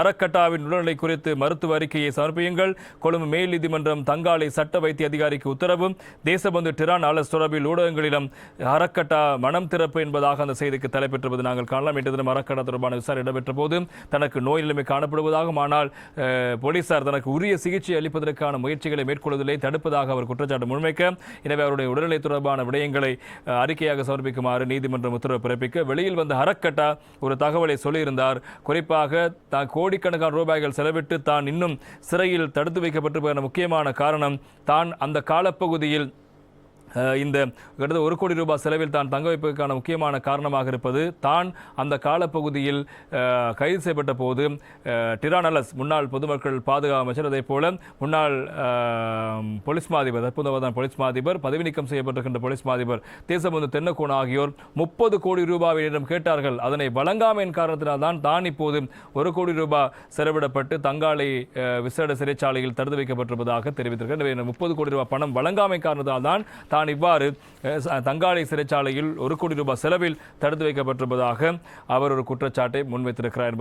அறக்கட்டாவின் உடல்நிலை குறித்து மருத்துவ அறிக்கையை சமர்ப்பியுங்கள். கொழும்பு மேல் நீதிமன்றம் தங்காலை சட்ட வைத்திய அதிகாரிக்கு உத்தரவும். தேசபந்து டிரான் ஆலஸ் தொடர்பில் ஊடகங்களிலும் அறக்கட்டா மனம் திறப்பு என்பதாக அந்த செய்திக்கு தலைப்பெற்றுவது நாங்கள் காணலாம். இன்று தினம் அறக்கட்டா தொடர்பான விசாரணை இடம்பெற்ற போது தனக்கு நோய் நிலைமை காணப்படுவதாகவும் ஆனால் போலீசார் தனக்கு உரிய சிகிச்சை அளிப்பதற்கான முயற்சிகளை மேற்கொள்வதில்லை. தடுப்பதாக அவர் குற்றச்சாட்டு முன்வைக்க எனவே அவருடைய உடல்நிலை தொடர்பான விடயங்களை அறிக்கையாக சமர்ப்பிக்குமாறு நீதிமன்றம் உத்தரவு பிறப்பிக்க வெளியில் வந்த அறக்கட்டா ஒரு தகவலை சொல்லியிருந்தார். குறிப்பாக தான் கோடிக்கணக்கான ரூபாய்கள் செலவிட்டு தான் இன்னும் சிறையில் தடுத்து வைக்கப்பட்டிருப்பதற்கான முக்கியமான காரணம் தான் அந்த காலப்பகுதியில் இந்த கிட்டத்தட்ட ஒரு கோடி ரூபாய் செலவில் தான் தங்க வைப்பதற்கான முக்கியமான காரணமாக இருப்பது. தான் அந்த காலப்பகுதியில் கைது செய்யப்பட்ட போது டிரானலஸ் முன்னாள் பொதுமக்கள் பாதுகாப்பு அமைச்சர் அதே போல முன்னாள் போலீஸ் மாதிபர் தற்போதுதான் போலீஸ் மாதிபர் பதவி நீக்கம் செய்யப்பட்டிருக்கின்ற போலீஸ் மாதிபர் தேசபந்து தென்னக்கோன் ஆகியோர் முப்பது கோடி ரூபாயிடம் கேட்டார்கள். அதனை வழங்காமையின் காரணத்தினால் தான் தான் இப்போது ஒரு கோடி ரூபாய் செலவிடப்பட்டு தங்காலை விசேட சிறைச்சாலையில் தடுத்து வைக்கப்பட்டிருப்பதாக தெரிவித்திருக்கிறார். முப்பது கோடி ரூபாய் பணம் வழங்காமை காரணத்தால் தான் தான் இவ்வாறு தங்காளி தங்காலை சிறைச்சாலையில் ஒரு கோடி ரூபாய் செலவில் தடுத்து வைக்கப்பட்டிருப்பதாக அவர் ஒரு குற்றச்சாட்டை முன்வைத்திருக்கிறார்